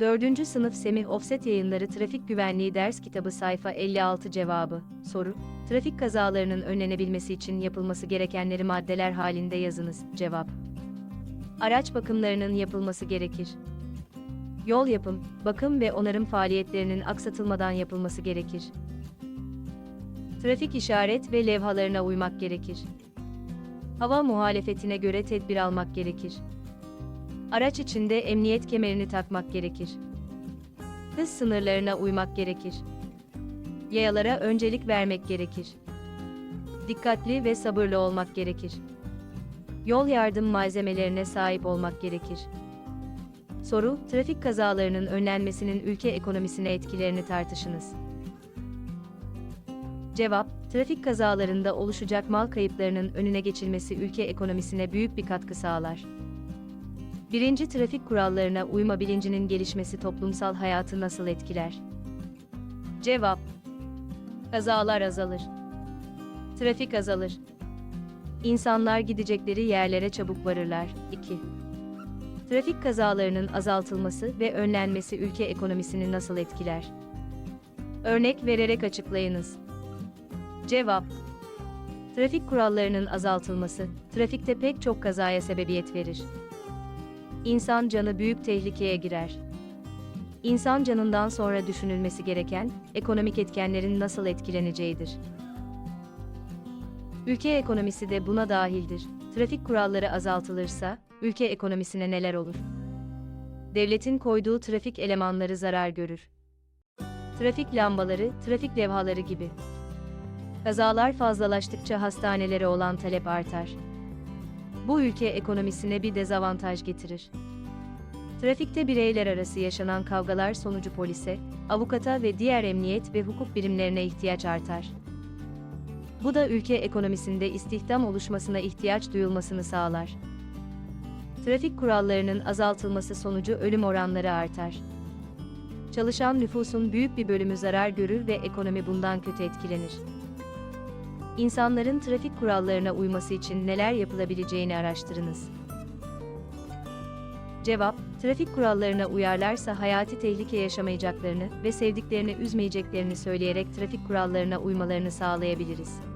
4. Sınıf Semih Offset Yayınları Trafik Güvenliği Ders Kitabı Sayfa 56 Cevabı Soru Trafik kazalarının önlenebilmesi için yapılması gerekenleri maddeler halinde yazınız. Cevap Araç bakımlarının yapılması gerekir. Yol yapım, bakım ve onarım faaliyetlerinin aksatılmadan yapılması gerekir. Trafik işaret ve levhalarına uymak gerekir. Hava muhalefetine göre tedbir almak gerekir. Araç içinde emniyet kemerini takmak gerekir. Hız sınırlarına uymak gerekir. Yayalara öncelik vermek gerekir. Dikkatli ve sabırlı olmak gerekir. Yol yardım malzemelerine sahip olmak gerekir. Soru, trafik kazalarının önlenmesinin ülke ekonomisine etkilerini tartışınız. Cevap, trafik kazalarında oluşacak mal kayıplarının önüne geçilmesi ülke ekonomisine büyük bir katkı sağlar. Birinci trafik kurallarına uyma bilincinin gelişmesi toplumsal hayatı nasıl etkiler? Cevap, kazalar azalır. Trafik azalır. İnsanlar gidecekleri yerlere çabuk varırlar. 2. Trafik kazalarının azaltılması ve önlenmesi ülke ekonomisini nasıl etkiler? Örnek vererek açıklayınız. Cevap Trafik kurallarının azaltılması, trafikte pek çok kazaya sebebiyet verir. İnsan canı büyük tehlikeye girer. İnsan canından sonra düşünülmesi gereken, ekonomik etkenlerin nasıl etkileneceğidir. Ülke ekonomisi de buna dahildir. Trafik kuralları azaltılırsa, ülke ekonomisine neler olur? Devletin koyduğu trafik elemanları zarar görür. Trafik lambaları, trafik levhaları gibi. Kazalar fazlalaştıkça hastanelere olan talep artar. Bu ülke ekonomisine bir dezavantaj getirir. Trafikte bireyler arası yaşanan kavgalar sonucu polise, avukata ve diğer emniyet ve hukuk birimlerine ihtiyaç artar. Bu da ülke ekonomisinde istihdam oluşmasına ihtiyaç duyulmasını sağlar. Trafik kurallarının azaltılması sonucu ölüm oranları artar. Çalışan nüfusun büyük bir bölümü zarar görür ve ekonomi bundan kötü etkilenir. İnsanların trafik kurallarına uyması için neler yapılabileceğini araştırınız. Cevap, trafik kurallarına uyarlarsa hayati tehlike yaşamayacaklarını ve sevdiklerini üzmeyeceklerini söyleyerek trafik kurallarına uymalarını sağlayabiliriz.